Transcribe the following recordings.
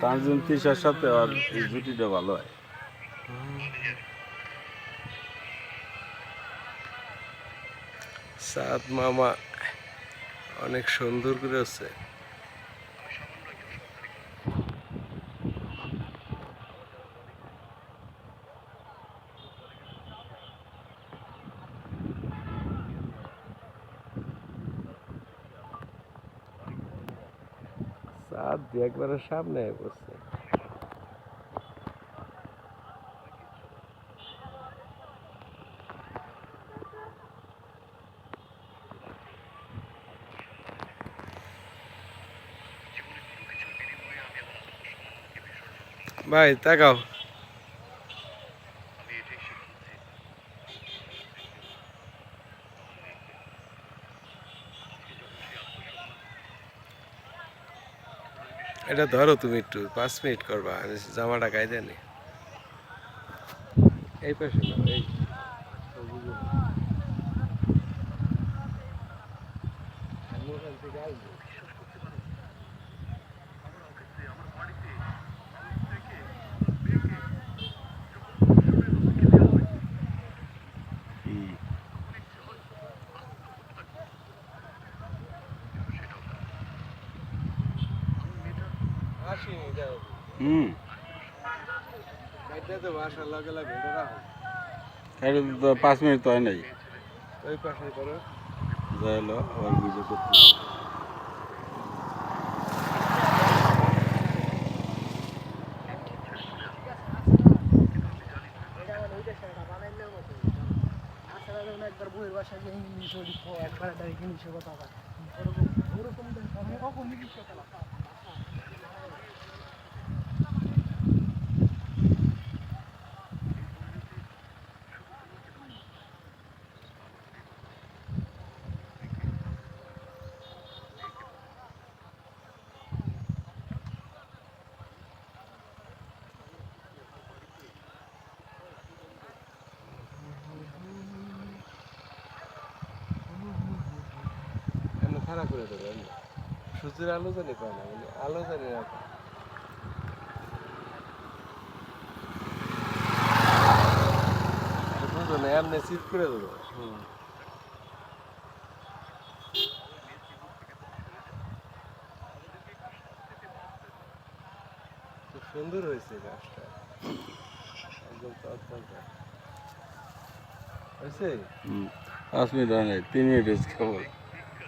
তানজিম তিসার সাথে আর এই জুটিটা ভালো হয়। সাদ মামা অনেক সুন্দর করে আছে সাদ একবারে সামনে বসছে ভাই তাকাও। এটা ধরো তুমি একটু পাঁচ মিনিট করবা, আমি জামাটা গাই নি। এই পাশে এই। আসিনি যাও হুম পাঁচ মিনিট তো হয় নাই ওই পাশে করো যাই হলো আবার ভিডিও করতে একবার বইয়ের বাসায় ইংলিশ হয় ওরকম ওরকম কথা খারাপ করে দেবে সূর্যের আলো জানি পায় না মানে আলো জানি না পায়। এটা না এমনি চিট করে দেবো। খুব সুন্দর হয়েছে গাছটা। একদম তৎপর হয়েছে? হয় নাই তিন মিনিট হয়েছে কেবল এখানে আসো ভাই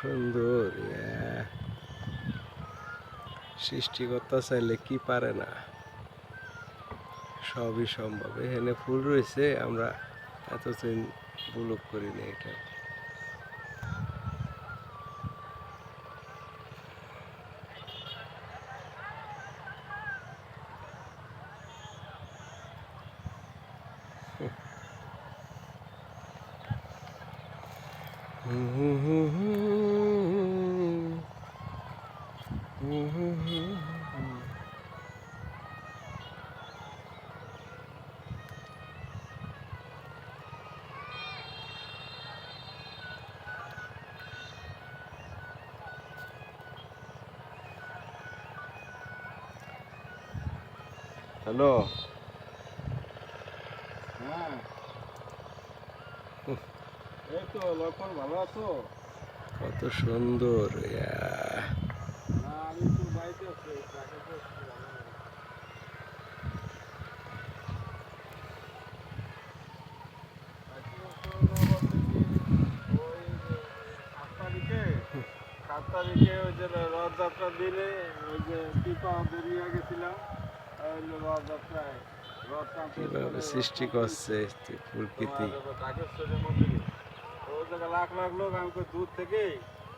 সুন্দর। সৃষ্টিকর্তা চাইলে কি পারে না? সবই সম্ভব। এখানে ফুল রয়েছে, আমরা এতদিন বুলক এটা। হ্যালো হ্যাঁ। এই তো লক্ষণ ভালো আছো? কত সুন্দর ইয়া। তারিখে ওই যে রথযাত্রা দিনে ওই যে টিপা বেরিয়ে গেছিলাম ওই যে রথযাত্রায় রথ টানতে কিভাবে সৃষ্টি করছে প্রকৃতি ঢাকেশ্বরী মন্দিরে ও যে জায়গায় লাখ লাখ লোক আমি কই দূর থেকে